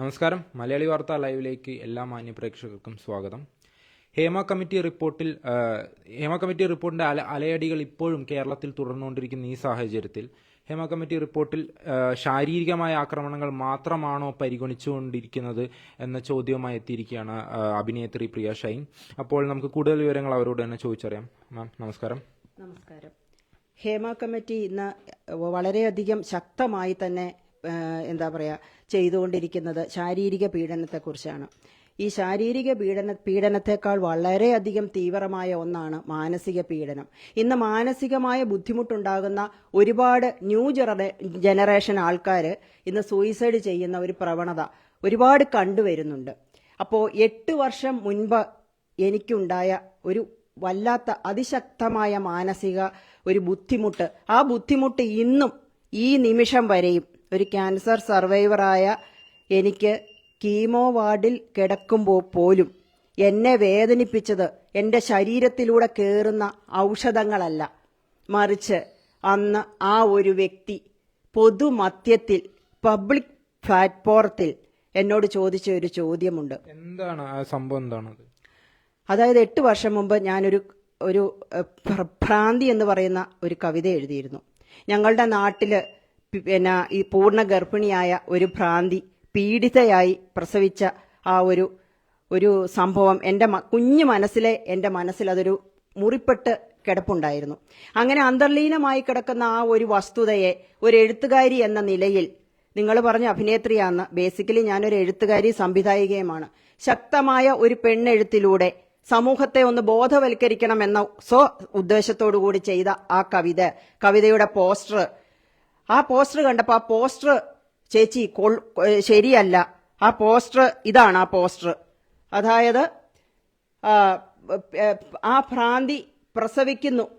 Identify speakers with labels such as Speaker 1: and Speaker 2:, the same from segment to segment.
Speaker 1: നമസ്കാരം. മലയാളി വാർത്ത ലൈവിലേക്ക് എല്ലാ മാന്യ പ്രേക്ഷകർക്കും സ്വാഗതം. ഹേമ കമ്മിറ്റി റിപ്പോർട്ടിൽ ഹേമ കമ്മിറ്റി റിപ്പോർട്ടിന്റെ അല അലയടികൾ ഇപ്പോഴും കേരളത്തിൽ തുടർന്നുകൊണ്ടിരിക്കുന്ന ഈ സാഹചര്യത്തിൽ ഹേമ കമ്മിറ്റി റിപ്പോർട്ടിൽ ശാരീരികമായ ആക്രമണങ്ങൾ മാത്രമാണോ പരിഗണിച്ചുകൊണ്ടിരിക്കുന്നത് എന്ന ചോദ്യവുമായി എത്തിയിരിക്കുകയാണ് അഭിനേത്രി പ്രിയ ഷൈൻ. അപ്പോൾ നമുക്ക് കൂടുതൽ വിവരങ്ങൾ അവരോട് തന്നെ ചോദിച്ചറിയാം. മാം നമസ്കാരം.
Speaker 2: നമസ്കാരം. ഹേമ കമ്മിറ്റി ഇന്ന് വളരെയധികം ശക്തമായി തന്നെ എന്താ പറയുക ചെയ്തുകൊണ്ടിരിക്കുന്നത് ശാരീരിക പീഡനത്തെക്കുറിച്ചാണ്. ഈ ശാരീരിക പീഡന പീഡനത്തെക്കാൾ വളരെയധികം തീവ്രമായ ഒന്നാണ് മാനസിക പീഡനം. ഇന്ന് മാനസികമായ ബുദ്ധിമുട്ടുണ്ടാകുന്ന ഒരുപാട് ന്യൂ ജനറേ ജനറേഷൻ ആൾക്കാർ ഇന്ന് സൂയിസൈഡ് ചെയ്യുന്ന ഒരു പ്രവണത ഒരുപാട് കണ്ടുവരുന്നുണ്ട്. അപ്പോൾ എട്ട് വർഷം മുൻപ് എനിക്കുണ്ടായ ഒരു വല്ലാത്ത അതിശക്തമായ മാനസിക ഒരു ബുദ്ധിമുട്ട്. ആ ബുദ്ധിമുട്ട് ഇന്നും ഈ നിമിഷം വരെയും ഒരു ക്യാൻസർ സർവൈവറായ എനിക്ക് കീമോ വാർഡിൽ കിടക്കുമ്പോൾ പോലും എന്നെ വേദനിപ്പിച്ചത് എന്റെ ശരീരത്തിലൂടെ കയറുന്ന ഔഷധങ്ങളല്ല. മറിച്ച് അന്ന് ആ ഒരു വ്യക്തി പൊതുമധ്യത്തിൽ പബ്ലിക് പ്ലാറ്റ്ഫോറത്തിൽ എന്നോട് ചോദിച്ച ഒരു ചോദ്യമുണ്ട്.
Speaker 1: എന്താണ് ആ സംഭവം എന്താണ്
Speaker 2: അതായത് എട്ട് വർഷം മുമ്പ് ഞാനൊരു ഒരു ഭ്രാന്തി എന്ന് പറയുന്ന ഒരു കവിത എഴുതിയിരുന്നു. ഞങ്ങളുടെ നാട്ടിൽ പിന്നെ ഈ പൂർണ ഗർഭിണിയായ ഒരു ഭ്രാന്തി പീഡിതയായി പ്രസവിച്ച ആ ഒരു ഒരു സംഭവം എന്റെ കുഞ്ഞു മനസ്സിലെ എന്റെ മനസ്സിൽ അതൊരു മുറിപ്പെട്ട് കിടപ്പുണ്ടായിരുന്നു. അങ്ങനെ അന്തർലീനമായി കിടക്കുന്ന ആ ഒരു വസ്തുതയെ ഒരു എഴുത്തുകാരി എന്ന നിലയിൽ നിങ്ങൾ പറഞ്ഞ അഭിനേത്രിയാന്ന് ബേസിക്കലി ഞാനൊരു എഴുത്തുകാരി സംവിധായികയുമാണ്. ശക്തമായ ഒരു പെണ്ണെഴുത്തിലൂടെ സമൂഹത്തെ ഒന്ന് ബോധവൽക്കരിക്കണം എന്ന സ്വ ഉദ്ദേശത്തോടു കൂടി ചെയ്ത ആ കവിത കവിതയുടെ പോസ്റ്റർ ആ പോസ്റ്റർ കണ്ടപ്പോൾ ആ പോസ്റ്റർ ചേച്ചി ശരിയല്ല. ആ പോസ്റ്റർ ഇതാണ് ആ പോസ്റ്റർ. അതായത് ആ, ഭ്രാന്തി പ്രസവിക്കുന്നു.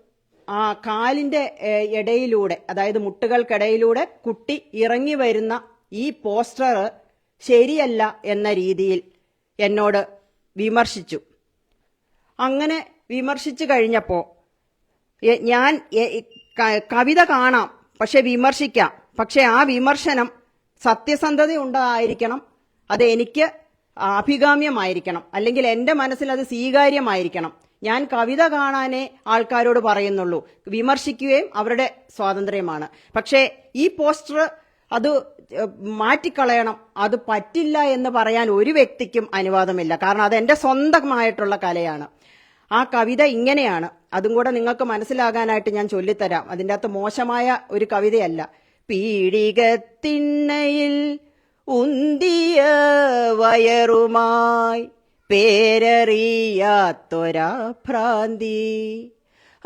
Speaker 2: ആ കാലിന്റെ ഇടയിലൂടെ അതായത് മുട്ടുകൾക്കിടയിലൂടെ കുട്ടി ഇറങ്ങി വരുന്ന ഈ പോസ്റ്റർ ശരിയല്ല എന്ന രീതിയിൽ എന്നോട് വിമർശിച്ചു. അങ്ങനെ വിമർശിച്ചു കഴിഞ്ഞപ്പോൾ ഞാൻ കവിത കാണാം. പക്ഷെ വിമർശിക്കാം. പക്ഷെ ആ വിമർശനം സത്യസന്ധത ഉണ്ടായിരിക്കണം അത് എനിക്ക് അഭികാമ്യമായിരിക്കണം. അല്ലെങ്കിൽ എന്റെ മനസ്സിൽ അത് സ്വീകാര്യമായിരിക്കണം. ഞാൻ കവിത കാണാനേ ആൾക്കാരോട് പറയുന്നുള്ളൂ. വിമർശിക്കുകയും അവരുടെ സ്വാതന്ത്ര്യമാണ്. പക്ഷേ ഈ പോസ്റ്റർ അത് മാറ്റിക്കളയണം. അത് പറ്റില്ല എന്ന് പറയാൻ ഒരു വ്യക്തിക്കും അനുവാദമില്ല. കാരണം അത് എന്റെ സ്വന്തമായിട്ടുള്ള കലയാണ്. ആ കവിത ഇങ്ങനെയാണ്. അതും കൂടെ നിങ്ങൾക്ക് മനസ്സിലാകാനായിട്ട് ഞാൻ ചൊല്ലിത്തരാം. അതിന്റെ അകത്ത് മോശമായ ഒരു കവിതയല്ല. പീഡികത്തിണ്ണയിൽ ഉന്തിയ വയറുമായി പേരറിയാത്തൊരാ ഭ്രാന്തി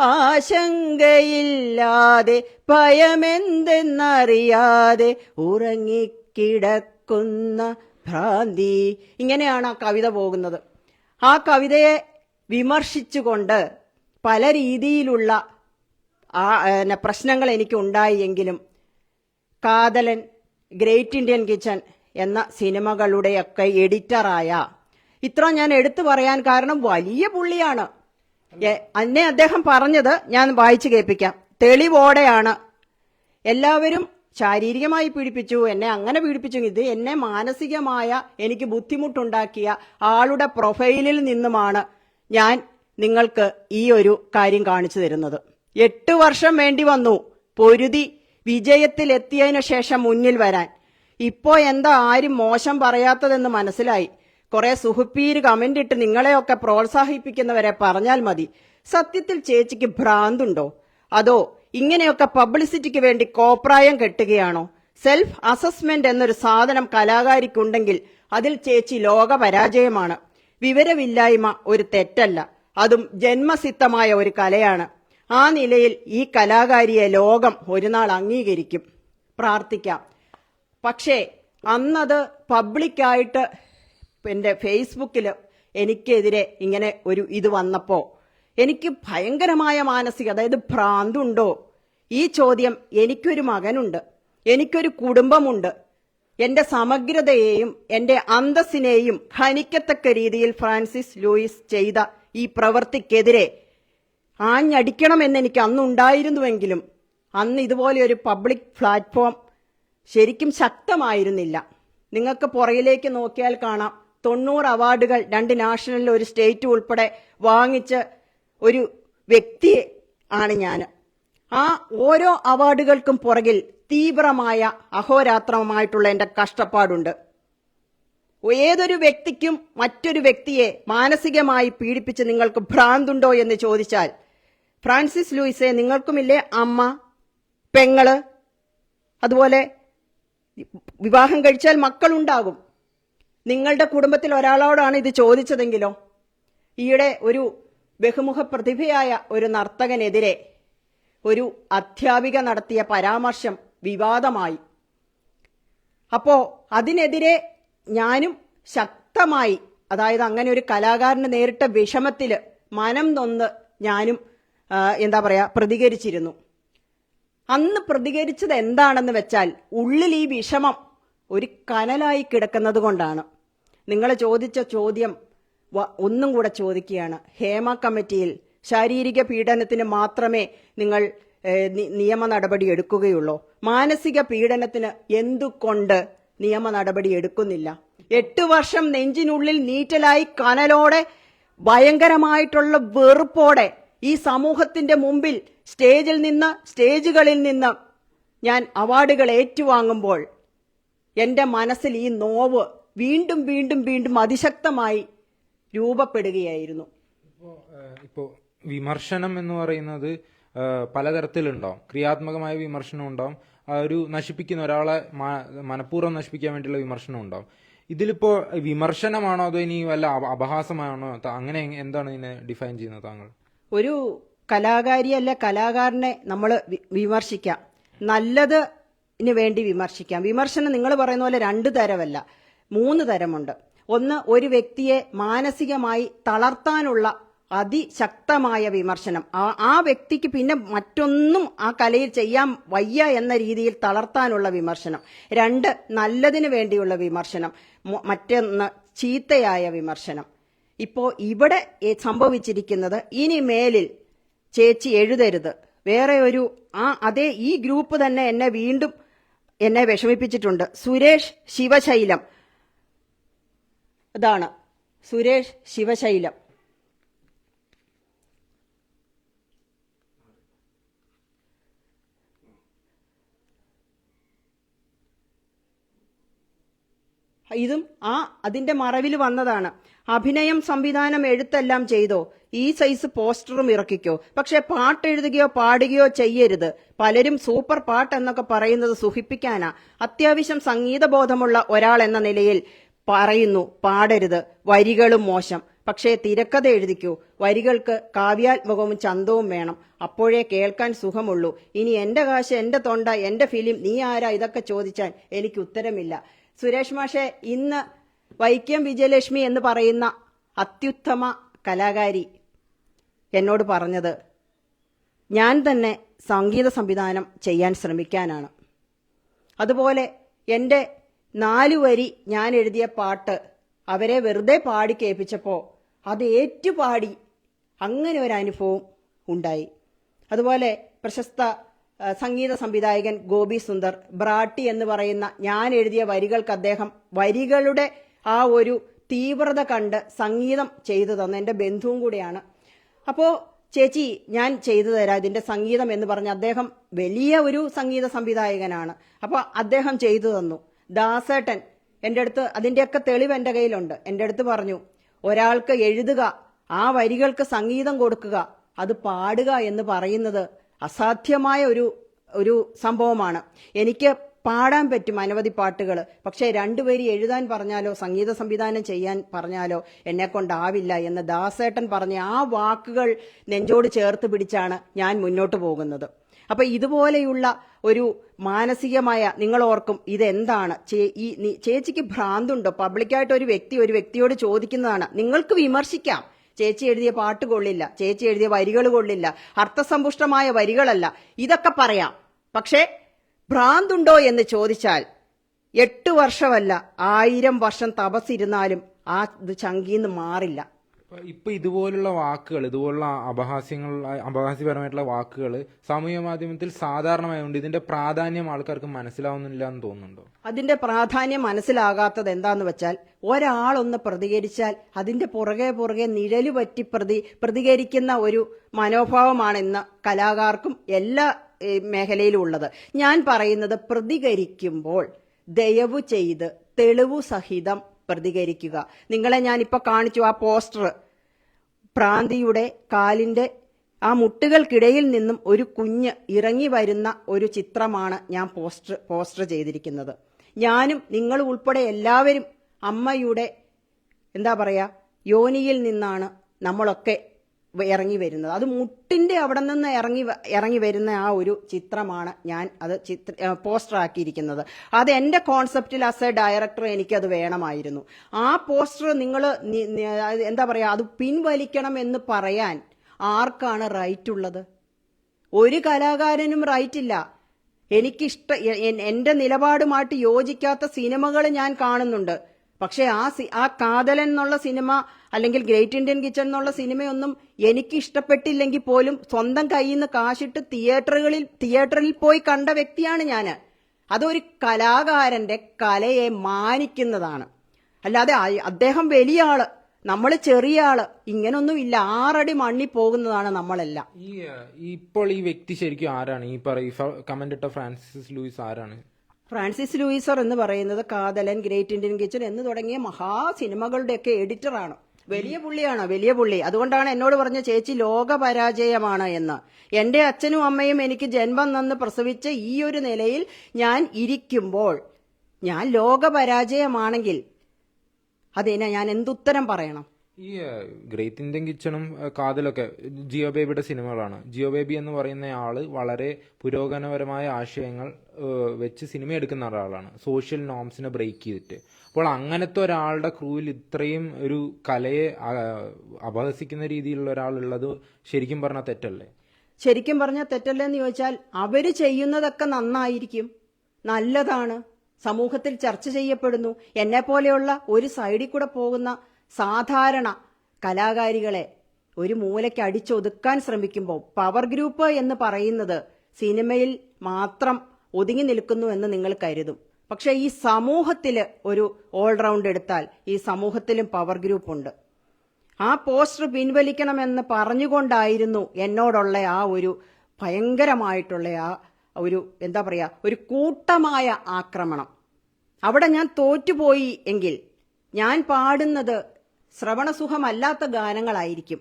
Speaker 2: ആശങ്കയില്ലാതെ ഭയമെന്തെന്നറിയാതെ ഉറങ്ങിക്കിടക്കുന്ന ഭ്രാന്തി. ഇങ്ങനെയാണ് ആ കവിത പോകുന്നത്. ആ കവിതയെ വിമർശിച്ചുകൊണ്ട് പല രീതിയിലുള്ള ആ പ്രശ്നങ്ങൾ എനിക്ക് ഉണ്ടായെങ്കിലും കാതലൻ ഗ്രേറ്റ് ഇന്ത്യൻ കിച്ചൺ എന്ന സിനിമകളുടെയൊക്കെ എഡിറ്ററായ ഇത്ര ഞാൻ എടുത്തു പറയാൻ കാരണം വലിയ പുള്ളിയാണ്. അന്നെ അദ്ദേഹം പറഞ്ഞത് ഞാൻ വായിച്ചു കേൾപ്പിക്കാം. തെളിവോടെയാണ്. എല്ലാവരും ശാരീരികമായി പീഡിപ്പിച്ചു എന്നെ അങ്ങനെ പീഡിപ്പിച്ചു. ഇത് എന്നെ മാനസികമായ എനിക്ക് ബുദ്ധിമുട്ടുണ്ടാക്കിയ ആളുടെ പ്രൊഫൈലിൽ നിന്നുമാണ് ഞാൻ നിങ്ങൾക്ക് ഈ ഒരു കാര്യം കാണിച്ചു തരുന്നത്. എട്ട് വർഷം വേണ്ടി വന്നു. പൊരുതി വിജയത്തിലെത്തിയതിനു ശേഷം മുന്നിൽ വരാൻ. ഇപ്പോ എന്താ ആരും മോശം പറയാത്തതെന്ന് മനസ്സിലായി. കുറെ സുഹുപ്പീര് കമന്റ് ഇട്ട് നിങ്ങളെയൊക്കെ പ്രോത്സാഹിപ്പിക്കുന്നവരെ പറഞ്ഞാൽ മതി. സത്യത്തിൽ ചേച്ചിക്ക് ഭ്രാന്തുണ്ടോ? അതോ ഇങ്ങനെയൊക്കെ പബ്ലിസിറ്റിക്ക് വേണ്ടി കോപ്രായം കെട്ടുകയാണോ? സെൽഫ് അസസ്മെന്റ് എന്നൊരു സാധനം കലാകാരിക്കുണ്ടെങ്കിൽ അതിൽ ചേച്ചി ലോക പരാജയമാണ്. വിവരമില്ലായ്മ ഒരു തെറ്റല്ല. അതും ജന്മസിദ്ധമായ ഒരു കലയാണ്. ആ നിലയിൽ ഈ കലാകാരിയെ ലോകം ഒരു നാൾ അംഗീകരിക്കും. പ്രാർത്ഥിക്കാം. പക്ഷേ അന്നത് പബ്ലിക്കായിട്ട് എന്റെ ഫേസ്ബുക്കിൽ എനിക്കെതിരെ ഇങ്ങനെ ഒരു ഇത് വന്നപ്പോൾ എനിക്ക് ഭയങ്കരമായ മാനസിക അതായത് ഭ്രാന്തുണ്ടോ? ഈ ചോദ്യം എനിക്കൊരു മകനുണ്ട്. എനിക്കൊരു കുടുംബമുണ്ട്. എന്റെ സമഗ്രതയെയും എന്റെ അന്തസ്സിനെയും ഹനിക്കത്തക്ക രീതിയിൽ ഫ്രാൻസിസ് ലൂയിസ് ചെയ്ത ഈ പ്രവൃത്തിക്കെതിരെ ആഞ്ഞടിക്കണമെന്ന് എനിക്ക് അന്നുണ്ടായിരുന്നുവെങ്കിലും അന്ന് ഇതുപോലെ ഒരു പബ്ലിക് പ്ലാറ്റ്ഫോം ശരിക്കും ശക്തമായിരുന്നില്ല. നിങ്ങൾക്ക് പുറകിലേക്ക് നോക്കിയാൽ കാണാം. തൊണ്ണൂറ് അവാർഡുകൾ രണ്ട് നാഷണലിൽ ഒരു സ്റ്റേറ്റ് ഉൾപ്പെടെ വാങ്ങിച്ച ഒരു വ്യക്തിയെ ആണ് ഞാൻ. ആ ഓരോ അവാർഡുകൾക്കും പുറകിൽ തീവ്രമായ അഹോരാത്രമായിട്ടുള്ള എന്റെ കഷ്ടപ്പാടുണ്ട്. ഏതൊരു വ്യക്തിക്കും മറ്റൊരു വ്യക്തിയെ മാനസികമായി പീഡിപ്പിച്ച് നിങ്ങൾക്ക് ഭ്രാന്തുണ്ടോ എന്ന് ചോദിച്ചാൽ ഫ്രാൻസിസ് ലൂയിസെ നിങ്ങൾക്കുമില്ലേ അമ്മ പെങ്ങൾ? അതുപോലെ വിവാഹം കഴിച്ചാൽ മക്കളുണ്ടാകും. നിങ്ങളുടെ കുടുംബത്തിൽ ഒരാളോടാണ് ഇത് ചോദിച്ചതെങ്കിലോ? ഈയിടെ ഒരു ബഹുമുഖ പ്രതിഭയായ ഒരു നർത്തകനെതിരെ ഒരു അധ്യാപിക നടത്തിയ പരാമർശം വിവാദമായി. അപ്പോ അതിനെതിരെ ഞാനും ശക്തമായി അതായത് അങ്ങനെ ഒരു കലാകാരന് നേരിട്ട വിഷമത്തിൽ മനം നൊന്ന് ഞാനും എന്താ പറയാ പ്രതികരിച്ചിരുന്നു. അന്ന് പ്രതികരിച്ചത് എന്താണെന്ന് വെച്ചാൽ ഉള്ളിൽ ഈ വിഷമം ഒരു കനലായി കിടക്കുന്നത് കൊണ്ടാണ്. നിങ്ങൾ ചോദിച്ച ചോദ്യം ഒന്നും കൂടെ ചോദിക്കുകയാണ്. ഹേമ കമ്മിറ്റിയിൽ ശാരീരിക പീഡനത്തിന് മാത്രമേ നിങ്ങൾ നിയമ നടപടി എടുക്കുകയുള്ളൂ. മാനസിക പീഡനത്തിന് എന്തുകൊണ്ട് നിയമ നടപടി എടുക്കുന്നില്ല? എട്ട് വർഷം നെഞ്ചിനുള്ളിൽ നീറ്റലായി കനലോടെ ഭയങ്കരമായിട്ടുള്ള വെറുപ്പോടെ ഈ സമൂഹത്തിന്റെ മുമ്പിൽ സ്റ്റേജിൽ നിന്ന് സ്റ്റേജുകളിൽ നിന്ന് ഞാൻ അവാർഡുകൾ ഏറ്റുവാങ്ങുമ്പോൾ എന്റെ മനസ്സിൽ ഈ നോവ് വീണ്ടും വീണ്ടും വീണ്ടും അതിശക്തമായി രൂപപ്പെടുകയായിരുന്നു.
Speaker 1: ഇപ്പോ വിമർശനം എന്ന് പറയുന്നത് പലതരത്തിലുണ്ടാവും. ക്രിയാത്മകമായ വിമർശനം ഉണ്ടാവും. ഒരു നശിപ്പിക്കുന്ന ഒരാളെ മനഃപൂർവം നശിപ്പിക്കാൻ വേണ്ടിയുള്ള വിമർശനം ഉണ്ടാവും. ഇതിലിപ്പോ വിമർശനമാണോ അതോ ഇനി വല്ല അപ- അപഹാസമാണോ? അങ്ങനെ എന്താണ് ഇതിനെ ഡിഫൈൻ ചെയ്യുന്നത് താങ്കൾ?
Speaker 2: ഒരു കലാകാരി കലാകാരിയല്ല കലാകാരനെ നമ്മൾ വിമർശിക്കാം. നല്ലതിന് വേണ്ടി വിമർശിക്കാം. വിമർശനം നിങ്ങൾ പറയുന്ന പോലെ രണ്ട് തരമല്ല. മൂന്ന് തരമുണ്ട്. ഒന്ന് ഒരു വ്യക്തിയെ മാനസികമായി തളർത്താനുള്ള അതിശക്തമായ വിമർശനം. ആ ആ വ്യക്തിക്ക് പിന്നെ മറ്റൊന്നും ആ കലയിൽ ചെയ്യാൻ വയ്യ എന്ന രീതിയിൽ തളർത്താനുള്ള വിമർശനം. രണ്ട് നല്ലതിന് വേണ്ടിയുള്ള വിമർശനം. മറ്റൊന്ന് ചീത്തയായ വിമർശനം. ഇപ്പോ ഇവിടെ സംഭവിച്ചിരിക്കുന്നത് ഇനി മേലിൽ ചേച്ചി എഴുതരുത്. വേറെ ഒരു ആ അതേ ഈ ഗ്രൂപ്പ് തന്നെ എന്നെ വീണ്ടും എന്നെ വിഷമിപ്പിച്ചിട്ടുണ്ട്. സുരേഷ് ശിവശൈലം. ഇതാണ്. സുരേഷ് ശിവശൈലം. ഇതും ആ അതിന്റെ മറവിൽ വന്നതാണ്. അഭിനയം സംവിധാനം എഴുത്തെല്ലാം ചെയ്തോ ഈ സൈസ് പോസ്റ്ററും ഇറക്കിക്കോ. പക്ഷെ പാട്ട് എഴുതുകയോ പാടുകയോ ചെയ്യരുത്. പലരും സൂപ്പർ പാട്ട് എന്നൊക്കെ പറയുന്നത് സുഖിപ്പിക്കാനാ അത്യാവശ്യം സംഗീതബോധമുള്ള ഒരാൾ എന്ന നിലയിൽ പറയുന്നു പാടരുത്. വരികളും മോശം. പക്ഷേ തിരക്കഥ എഴുതിക്കൂ. വരികൾക്ക് കാവ്യാത്മകവും ചന്തവും വേണം. അപ്പോഴേ കേൾക്കാൻ സുഖമുള്ളൂ. ഇനി എന്റെ കാശ് എന്റെ തൊണ്ട എന്റെ ഫിലിം നീ ആരാ? ഇതൊക്കെ ചോദിച്ചാൽ എനിക്ക് ഉത്തരമില്ല. സുരേഷ് മാഷെ ഇന്ന് വൈക്കം വിജയലക്ഷ്മി എന്ന് പറയുന്ന അത്യുത്തമ കലാകാരി എന്നോട് പറഞ്ഞത് ഞാൻ തന്നെ സംഗീത സംവിധാനം ചെയ്യാൻ ശ്രമിക്കാനാണ്. അതുപോലെ എന്റെ നാലു വരി ഞാൻ എഴുതിയ പാട്ട് അവരെ വെറുതെ പാടി കേൾപ്പിച്ചപ്പോൾ അത് ഏറ്റുപാടി അങ്ങനെ ഒരു അനുഭവം ഉണ്ടായി. അതുപോലെ പ്രശസ്ത സംഗീത സംവിധായകൻ ഗോപി സുന്ദർ ബ്രാട്ടി എന്ന് പറയുന്ന ഞാൻ എഴുതിയ വരികൾക്ക് അദ്ദേഹം വരികളുടെ ആ ഒരു തീവ്രത കണ്ട് സംഗീതം ചെയ്തു തന്ന. എന്റെ ബന്ധുവും കൂടിയാണ്. അപ്പോൾ ചേച്ചി ഞാൻ ചെയ്തു തരാം. ഇതിന്റെ സംഗീതം എന്ന് പറഞ്ഞ് അദ്ദേഹം വലിയ ഒരു സംഗീത സംവിധായകനാണ്. അപ്പോൾ അദ്ദേഹം ചെയ്തു തന്നു. ദാസേട്ടൻ എന്റെ അടുത്ത് അതിന്റെയൊക്കെ തെളിവ് എന്റെ കയ്യിലുണ്ട്. എന്റെ അടുത്ത് പറഞ്ഞു ഒരാൾക്ക് എഴുതുക ആ വരികൾക്ക് സംഗീതം കൊടുക്കുക അത് പാടുക എന്ന് പറയുന്നത് അസാധ്യമായ ഒരു ഒരു സംഭവമാണ്. എനിക്ക് പാടാൻ പറ്റും അനവധി പാട്ടുകൾ. പക്ഷേ രണ്ടുപേരി എഴുതാൻ പറഞ്ഞാലോ സംഗീത സംവിധാനം ചെയ്യാൻ പറഞ്ഞാലോ എന്നെ കൊണ്ടാവില്ല എന്ന് ദാസേട്ടൻ പറഞ്ഞ ആ വാക്കുകൾ നെഞ്ചോട് ചേർത്ത് പിടിച്ചാണ് ഞാൻ മുന്നോട്ട് പോകുന്നത്. അപ്പൊ ഇതുപോലെയുള്ള ഒരു മാനസികമായ നിങ്ങൾ ഓർക്കും ഇതെന്താണ്? ഈ ചേച്ചിക്ക് ഭ്രാന്തുണ്ടോ? പബ്ലിക്കായിട്ട് ഒരു വ്യക്തി ഒരു വ്യക്തിയോട് ചോദിക്കുന്നതാണ്. നിങ്ങൾക്ക് വിമർശിക്കാം. ചേച്ചി എഴുതിയ പാട്ട് കൊള്ളില്ല. ചേച്ചി എഴുതിയ വരികൾ കൊള്ളില്ല. അർത്ഥസമ്പുഷ്ടമായ വരികളല്ല. ഇതൊക്കെ പറയാം. പക്ഷേ ഭ്രാന്തുണ്ടോ എന്ന് ചോദിച്ചാൽ എട്ട് വർഷമല്ല ആയിരം വർഷം തപസ്സിരുന്നാലും ആ ഇത് ചങ്കിന്ന് മാറില്ല.
Speaker 1: ഇപ്പൊ- ഇതുപോലുള്ള വാക്കുകൾ ഇതുപോലുള്ള അപഹാസ്യങ്ങൾ അപഹാസ്യപരമായിട്ടുള്ള വാക്കുകൾ സാമൂഹ്യ മാധ്യമത്തിൽ സാധാരണമായതുകൊണ്ട് ഇതിന്റെ പ്രാധാന്യം ആൾക്കാർക്ക് മനസ്സിലാവുന്നില്ല എന്ന് തോന്നുന്നുണ്ടോ?
Speaker 2: അതിന്റെ പ്രാധാന്യം മനസ്സിലാകാത്തത് എന്താന്ന് വെച്ചാൽ ഒരാളൊന്ന് പ്രതികരിച്ചാൽ അതിന്റെ പുറകെ പുറകെ നിഴൽ പറ്റി പ്രതി പ്രതികരിക്കുന്ന ഒരു മനോഭാവമാണ് ഇന്ന് കലാകാർക്കും എല്ലാ മേഖലയിലും ഉള്ളത്. ഞാൻ പറയുന്നത് പ്രതികരിക്കുമ്പോൾ ദയവു ചെയ്ത് തെളിവു സഹിതം പ്രതികരിക്കുക. നിങ്ങളെ ഞാനിപ്പോൾ കാണിച്ചു ആ പോസ്റ്റർ. പ്രാന്തിയുടെ കാലിന്റെ ആ മുട്ടുകൾക്കിടയിൽ നിന്നും ഒരു കുഞ്ഞ് ഇറങ്ങി വരുന്ന ഒരു ചിത്രമാണ് ഞാൻ പോസ്റ്റർ പോസ്റ്റർ ചെയ്തിരിക്കുന്നത്. ഞാനും നിങ്ങൾ ഉൾപ്പെടെ എല്ലാവരും അമ്മയുടെ എന്താ പറയുക യോനിയിൽ നിന്നാണ് നമ്മളൊക്കെ ഇറങ്ങി വരുന്നത്. അത് മുട്ടിന്റെ അവിടെ നിന്ന് ഇറങ്ങി ഇറങ്ങി വരുന്ന ആ ഒരു ചിത്രമാണ് ഞാൻ അത് ചിത്ര ആക്കിയിരിക്കുന്നത്. അത് എന്റെ കോൺസെപ്റ്റിൽ ആസ് എ ഡയറക്ടർ എനിക്കത് വേണമായിരുന്നു. ആ പോസ്റ്റർ നിങ്ങൾ എന്താ പറയാ അത് പിൻവലിക്കണം എന്ന് പറയാൻ ആർക്കാണ് റൈറ്റ് ഉള്ളത്? ഒരു കലാകാരനും റൈറ്റ് ഇല്ല. എനിക്കിഷ്ട എന്റെ നിലപാടുമായിട്ട് യോജിക്കാത്ത സിനിമകൾ ഞാൻ കാണുന്നുണ്ട്. പക്ഷെ ആ ആ കാതലൻ എന്നുള്ള സിനിമ അല്ലെങ്കിൽ ഗ്രേറ്റ് ഇന്ത്യൻ കിച്ചൺ എന്നുള്ള സിനിമയൊന്നും എനിക്ക് ഇഷ്ടപ്പെട്ടില്ലെങ്കിൽ പോലും സ്വന്തം കയ്യിൽ നിന്ന് കാശിട്ട് തിയേറ്ററുകളിൽ തിയേറ്ററിൽ പോയി കണ്ട വ്യക്തിയാണ് ഞാൻ അതൊരു കലാകാരന്റെ കലയെ മാനിക്കുന്നതാണ്. അല്ലാതെ അദ്ദേഹം വലിയ ആൾ നമ്മൾ ചെറിയ ആൾ ഇങ്ങനൊന്നും ഇല്ല ആറടി മണ്ണി പോകുന്നതാണ് നമ്മളെല്ലാം.
Speaker 1: ഇപ്പോൾ ഈ വ്യക്തി ശരിക്കും ആരാണ്? ഈ പറയ കമന്റ് ഇട്ട ഫ്രാൻസിസ് ലൂയിസ് ആരാണ്?
Speaker 2: ഫ്രാൻസിസ് ലൂയിസർ എന്ന് പറയുന്നത് കാതലൻ ഗ്രേറ്റ് ഇന്ത്യൻ കിച്ചൺ എന്ന് തുടങ്ങിയ മഹാ സിനിമകളുടെയൊക്കെ എഡിറ്ററാണ്. വലിയ പുള്ളിയാണ് വലിയ പുള്ളി. അതുകൊണ്ടാണ് എന്നോട് പറഞ്ഞ ചേച്ചി ലോകപരാജയമാണ് എന്ന്. എന്റെ അച്ഛനും അമ്മയും എനിക്ക് ജന്മം നന്ന് പ്രസവിച്ച ഈ ഒരു നിലയിൽ ഞാൻ ഇരിക്കുമ്പോൾ ഞാൻ ലോകപരാജയമാണെങ്കിൽ അതിനെ ഞാൻ എന്തുത്തരം പറയണം?
Speaker 1: ഈ ഗ്രേറ്റ് ഇന്ത്യൻ കിച്ചണും കാതലൊക്കെ ജിയോ ബേബിയുടെ സിനിമകളാണ്. ജിയോ ബേബി എന്ന് പറയുന്ന ആൾ വളരെ പുരോഗമനപരമായ ആശയങ്ങൾ വെച്ച് സിനിമ എടുക്കുന്ന ഒരാളാണ്. സോഷ്യൽ നോംസിനെ ബ്രേക്ക് ചെയ്തിട്ട്. അപ്പോൾ അങ്ങനത്തെ ഒരാളുടെ ക്രൂവിൽ ഇത്രയും ഒരു കലയെ അപഹസിക്കുന്ന രീതിയിലുള്ള ഒരാളുള്ളത് ശരിക്കും പറഞ്ഞാൽ തെറ്റല്ലേ?
Speaker 2: ശരിക്കും പറഞ്ഞാൽ തെറ്റല്ലേ എന്ന് ചോദിച്ചാൽ അവർ ചെയ്യുന്നതൊക്കെ നന്നായിരിക്കും. നല്ലതാണ്. സമൂഹത്തിൽ ചർച്ച ചെയ്യപ്പെടുന്നു. എന്നെ പോലെയുള്ള ഒരു സൈഡിൽ കൂടെ പോകുന്ന സാധാരണ കലാകാരികളെ ഒരു മൂലയ്ക്ക് അടിച്ചൊതുക്കാൻ ശ്രമിക്കുമ്പോൾ പവർ ഗ്രൂപ്പ് എന്ന് പറയുന്നത് സിനിമയിൽ മാത്രം ഒതുങ്ങി നിൽക്കുന്നു എന്ന് നിങ്ങൾ കരുതും. പക്ഷേ ഈ സമൂഹത്തിൽ ഒരു ഓൾറൗണ്ട് എടുത്താൽ ഈ സമൂഹത്തിലും പവർ ഗ്രൂപ്പ് ഉണ്ട്. ആ പോസ്റ്റർ പിൻവലിക്കണമെന്ന് പറഞ്ഞുകൊണ്ടായിരുന്നു എന്നോടുള്ള ആ ഒരു ഭയങ്കരമായിട്ടുള്ള ആ ഒരു എന്താ പറയുക ഒരു കൂട്ടമായ ആക്രമണം. അവിടെ ഞാൻ തോറ്റുപോയി എങ്കിൽ ഞാൻ പാടുന്നത് ശ്രവണസുഖമല്ലാത്ത ഗാനങ്ങളായിരിക്കും.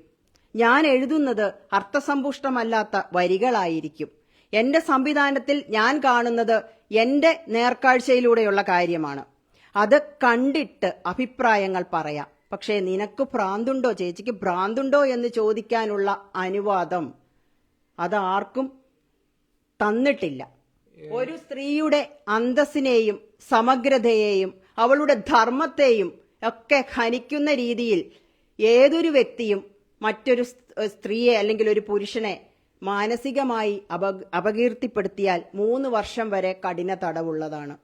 Speaker 2: ഞാൻ എഴുതുന്നത് അർത്ഥസമ്പുഷ്ടമല്ലാത്ത വരികളായിരിക്കും. എന്റെ സംവിധാനത്തിൽ ഞാൻ കാണുന്നത് എന്റെ നേർക്കാഴ്ചയിലൂടെയുള്ള കാര്യമാണ്. അത് കണ്ടിട്ട് അഭിപ്രായങ്ങൾ പറയാം. പക്ഷേ നിനക്ക് ഭ്രാന്തുണ്ടോ? ചേച്ചിക്ക് ഭ്രാന്തുണ്ടോ എന്ന് ചോദിക്കാനുള്ള അനുവാദം അത് ആർക്കും തന്നിട്ടില്ല. ഒരു സ്ത്രീയുടെ അന്തസ്സിനെയും സമഗ്രതയെയും അവളുടെ ധർമ്മത്തെയും ഒക്കെ ഹനിക്കുന്ന രീതിയിൽ ഏതൊരു വ്യക്തിയും മറ്റൊരു സ്ത്രീയെ അല്ലെങ്കിൽ ഒരു പുരുഷനെ മാനസികമായി അപ അപകീർത്തിപ്പെടുത്തിയാൽ മൂന്ന് വർഷം വരെ കഠിന തടവുള്ളതാണ്.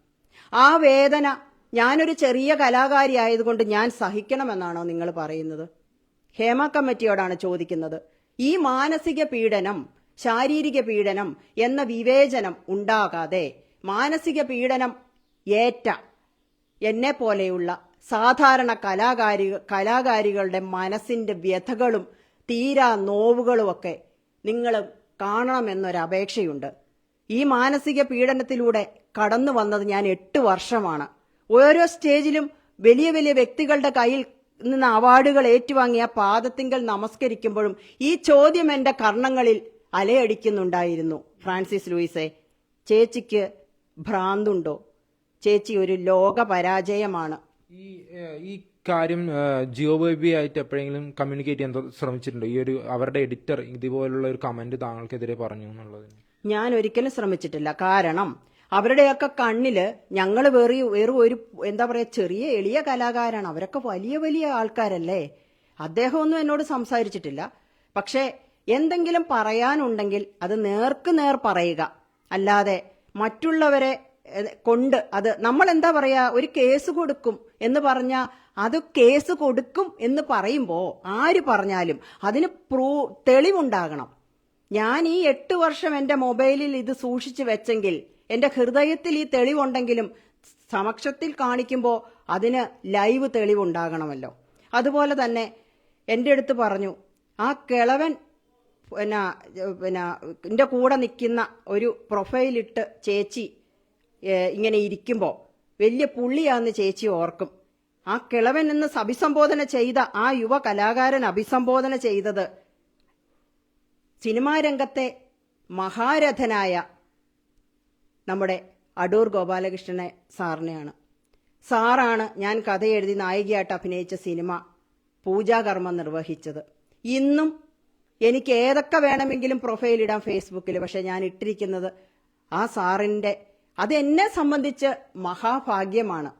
Speaker 2: ആ വേദന ഞാനൊരു ചെറിയ കലാകാരി ആയതുകൊണ്ട് ഞാൻ സഹിക്കണമെന്നാണോ നിങ്ങൾ പറയുന്നത്? ഹേമ കമ്മിറ്റിയോടാണ് ചോദിക്കുന്നത്. ഈ മാനസിക പീഡനം ശാരീരിക പീഡനം എന്ന വിവേചനം ഉണ്ടാകാതെ മാനസിക പീഡനം ഏറ്റ എന്നെ പോലെയുള്ള സാധാരണ കലാകാരി കലാകാരികളുടെ മനസ്സിന്റെ വ്യഥകളും തീരാ നോവുകളുമൊക്കെ നിങ്ങൾ കാണണമെന്നൊരപേക്ഷയുണ്ട്. ഈ മാനസിക പീഡനത്തിലൂടെ കടന്നു വന്നത് ഞാൻ എട്ട് വർഷമാണ്. ഓരോ സ്റ്റേജിലും വലിയ വലിയ വ്യക്തികളുടെ കയ്യിൽ നിന്ന് അവാർഡുകൾ ഏറ്റുവാങ്ങിയ പാദത്തിങ്കൽ നമസ്കരിക്കുമ്പോഴും ഈ ചോദ്യം എന്റെ കർണങ്ങളിൽ അലയടിക്കുന്നുണ്ടായിരുന്നു. ഫ്രാൻസിസ് ലൂയിസെ ചേച്ചിക്ക് ഭ്രാന്തുണ്ടോ? ചേച്ചി ഒരു ലോക പരാജയമാണ്.
Speaker 1: ഈ ഈ കാര്യം ജിയോ ബേബി ആയിട്ട് എപ്പോഴെങ്കിലും കമ്മ്യൂണിക്കേറ്റ് ചെയ്യാൻ ശ്രമിച്ചിട്ടുണ്ടോ? ഈ ഒരു അവരുടെ എഡിറ്റർ ഇതുപോലുള്ള ഒരു കമന്റ് താങ്കൾക്കെതിരെ പറഞ്ഞു എന്നുള്ളതിന്.
Speaker 2: ഞാൻ ഒരിക്കലും ശ്രമിച്ചിട്ടില്ല. കാരണം അവരുടെയൊക്കെ കണ്ണിൽ ഞങ്ങൾ വേറി വെറും ഒരു എന്താ പറയാ ചെറിയ എളിയ കലാകാരാണ്. അവരൊക്കെ വലിയ വലിയ ആൾക്കാരല്ലേ? അദ്ദേഹമൊന്നും എന്നോട് സംസാരിച്ചിട്ടില്ല. പക്ഷേ എന്തെങ്കിലും പറയാനുണ്ടെങ്കിൽ അത് നേർക്ക് നേർ പറയുക. അല്ലാതെ മറ്റുള്ളവരെ കൊണ്ട് അത് നമ്മൾ എന്താ പറയാ ഒരു കേസ് കൊടുക്കും. എന്ന് പറഞ്ഞ അത് കേസ് കൊടുക്കും എന്ന് പറയുമ്പോൾ ആര് പറഞ്ഞാലും അതിന് പ്രൂ തെളിവുണ്ടാകണം. ഞാൻ ഈ എട്ട് വർഷം എന്റെ മൊബൈലിൽ ഇത് സൂക്ഷിച്ചു വെച്ചെങ്കിൽ എന്റെ ഹൃദയത്തിൽ ഈ തെളിവുണ്ടെങ്കിലും സമക്ഷത്തിൽ കാണിക്കുമ്പോൾ അതിന് ലൈവ് തെളിവുണ്ടാകണമല്ലോ. അതുപോലെ തന്നെ എന്റെ അടുത്ത് പറഞ്ഞു ആ കിളവൻ പിന്നെ പിന്നെ എന്റെ കൂടെ നിൽക്കുന്ന ഒരു പ്രൊഫൈലിട്ട് ചേച്ചി ഇങ്ങനെ ഇരിക്കുമ്പോൾ വലിയ പുള്ളിയാന്ന് ചേച്ചി ഓർക്കും. ആ കിളവൻ എന്ന് അഭിസംബോധന ചെയ്ത ആ യുവ കലാകാരൻ അഭിസംബോധന ചെയ്തത് സിനിമാ രംഗത്തെ മഹാരഥനായ നമ്മുടെ അടൂർ ഗോപാലകൃഷ്ണനെ സാറിനെയാണ്. സാറാണ് ഞാൻ കഥ എഴുതി നായികയായിട്ട് അഭിനയിച്ച സിനിമ പൂജാകർമ്മം നിർവഹിച്ചത്. ഇന്നും എനിക്ക് ഏതൊക്കെ വേണമെങ്കിലും പ്രൊഫൈൽ ഇടാം ഫേസ്ബുക്കിൽ പക്ഷെ ഞാൻ ഇട്ടിരിക്കുന്നത് ആ സാറിന്റെ അത് എന്നെ സംബന്ധിച്ച് മഹാഭാഗ്യമാണ്.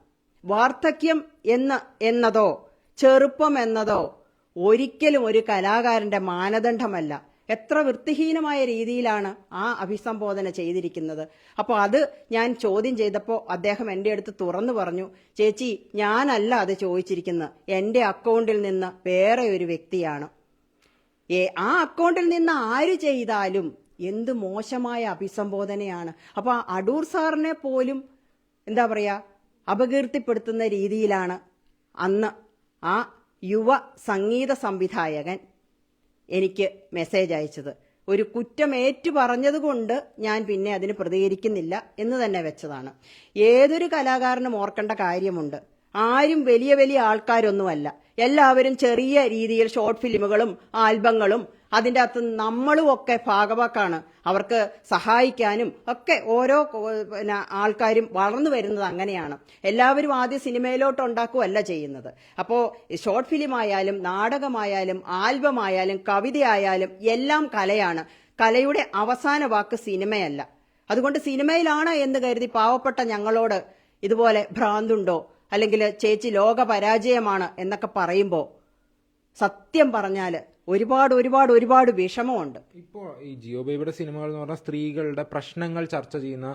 Speaker 2: വാർദ്ധക്യം എന്ന് എന്നതോ ചെറുപ്പം എന്നതോ ഒരിക്കലും ഒരു കലാകാരന്റെ മാനദണ്ഡമല്ല. എത്ര വൃത്തിഹീനമായ രീതിയിലാണ് ആ അഭിസംബോധന ചെയ്തിരിക്കുന്നത്. അപ്പോൾ അത് ഞാൻ ചോദ്യം ചെയ്തപ്പോൾ അദ്ദേഹം എന്റെ അടുത്ത് തുറന്നു പറഞ്ഞു ചേച്ചി ഞാനല്ല അത് ചോദിച്ചിരിക്കുന്നത്. എന്റെ അക്കൗണ്ടിൽ നിന്ന് വേറെ ഒരു വ്യക്തിയാണ്. ആ അക്കൗണ്ടിൽ നിന്ന് ആര് ചെയ്താലും എന്ത് മോശമായ അഭിസംബോധനയാണ്. അപ്പൊ ആ അടൂർ സാറിനെ പോലും എന്താ പറയാ അപകീർത്തിപ്പെടുത്തുന്ന രീതിയിലാണ് അന്ന് ആ യുവ സംഗീത സംവിധായകൻ എനിക്ക് മെസ്സേജ് അയച്ചത്. ഒരു കുറ്റം ഏറ്റു പറഞ്ഞതുകൊണ്ട് ഞാൻ പിന്നെ അതിന് പ്രതികരിക്കുന്നില്ല എന്ന് തന്നെ വെച്ചതാണ്. ഏതൊരു കലാകാരനും ഓർക്കേണ്ട കാര്യമുണ്ട്. ആരും വലിയ വലിയ ആൾക്കാരൊന്നുമല്ല. എല്ലാവരും ചെറിയ രീതിയിൽ ഷോർട്ട് ഫിലിമുകളും ആൽബങ്ങളും അതിന്റെ അകത്ത് നമ്മളും ഒക്കെ ഭാഗവാക്കാണ്. അവർക്ക് സഹായിക്കാനും ഒക്കെ ഓരോ പിന്നെ ആൾക്കാരും വളർന്നു വരുന്നത് അങ്ങനെയാണ്. എല്ലാവരും ആദ്യം സിനിമയിലോട്ട് ഉണ്ടാക്കുകയല്ല ചെയ്യുന്നത്. അപ്പോൾ ഷോർട്ട് ഫിലിം ആയാലും നാടകമായാലും ആൽബമായാലും കവിതയായാലും എല്ലാം കലയാണ്. കലയുടെ അവസാന വാക്ക് സിനിമയല്ല. അതുകൊണ്ട് സിനിമയിലാണ് എന്ന് കരുതി പാവപ്പെട്ട ഞങ്ങളോട് ഇതുപോലെ ഭ്രാന്തുണ്ടോ? അല്ലെങ്കിൽ ചേച്ചി ലോക പരാജയമാണ് എന്നൊക്കെ പറയുമ്പോൾ സത്യം പറഞ്ഞാൽ ഒരുപാട് ഒരുപാട് ഒരുപാട് വിഷമമുണ്ട്.
Speaker 1: ഇപ്പോൾ ഈ ജിയോ ബേബിയുടെ സിനിമകൾ എന്ന് പറഞ്ഞാൽ സ്ത്രീകളുടെ പ്രശ്നങ്ങൾ ചർച്ച ചെയ്യുന്ന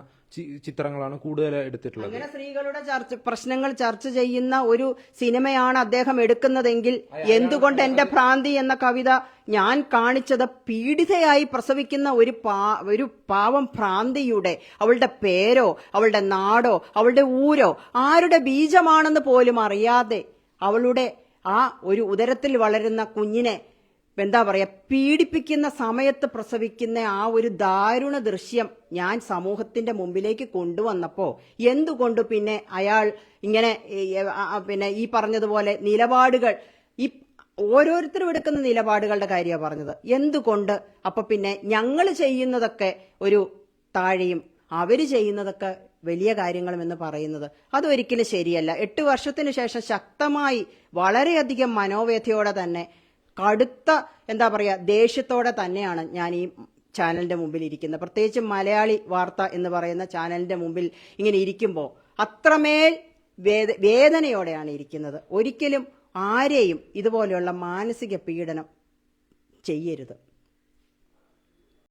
Speaker 1: ചിത്രങ്ങളാണ് കൂടുതൽ എടുത്തിട്ടുള്ളത്.
Speaker 2: അങ്ങനെ സ്ത്രീകളുടെ ചർച്ച പ്രശ്നങ്ങൾ ചർച്ച ചെയ്യുന്ന ഒരു സിനിമയാണ് അദ്ദേഹം എടുക്കുന്നതെങ്കിൽ എന്തുകൊണ്ട് എന്റെ ഭ്രാന്തി എന്ന കവിത ഞാൻ കാണിച്ചത് പീഡിതയായി പ്രസവിക്കുന്ന ഒരു പാ ഒരു പാവം ഭ്രാന്തിയുടെ അവളുടെ പേരോ അവളുടെ നാടോ അവളുടെ ഊരോ ആരുടെ ബീജമാണെന്ന് പോലും അറിയാതെ അവളുടെ ആ ഒരു ഉദരത്തിൽ വളരുന്ന കുഞ്ഞിനെ എന്താ പറയുക പീഡിപ്പിക്കുന്ന സമയത്ത് പ്രസവിക്കുന്ന ആ ഒരു ദാരുണ ദൃശ്യം ഞാൻ സമൂഹത്തിന്റെ മുമ്പിലേക്ക് കൊണ്ടുവന്നപ്പോൾ എന്തുകൊണ്ട് പിന്നെ അയാൾ ഇങ്ങനെ പിന്നെ ഈ പറഞ്ഞതുപോലെ നിലപാടുകൾ ഈ ഓരോരുത്തരും എടുക്കുന്ന നിലപാടുകളുടെ കാര്യമാണ് പറഞ്ഞത്. എന്തുകൊണ്ട്? അപ്പൊ പിന്നെ ഞങ്ങൾ ചെയ്യുന്നതൊക്കെ ഒരു താഴെയും അവർ ചെയ്യുന്നതൊക്കെ വലിയ കാര്യങ്ങളും എന്ന് പറയുന്നത്. അതൊരിക്കലും ശരിയല്ല. എട്ട് വർഷത്തിന് ശേഷം ശക്തമായി വളരെയധികം മനോവേദയോടെ തന്നെ കടുത്ത എന്താ പറയുക ദേഷ്യത്തോടെ തന്നെയാണ് ഞാൻ ഈ ചാനലിന്റെ മുമ്പിൽ ഇരിക്കുന്നത്. പ്രത്യേകിച്ച് മലയാളി വാർത്ത എന്ന് പറയുന്ന ചാനലിന്റെ മുമ്പിൽ ഇങ്ങനെ ഇരിക്കുമ്പോൾ അത്രമേൽ വേദ വേദനയോടെയാണ് ഇരിക്കുന്നത്. ഒരിക്കലും ആരെയും ഇതുപോലെയുള്ള മാനസിക പീഡനം ചെയ്യരുത്.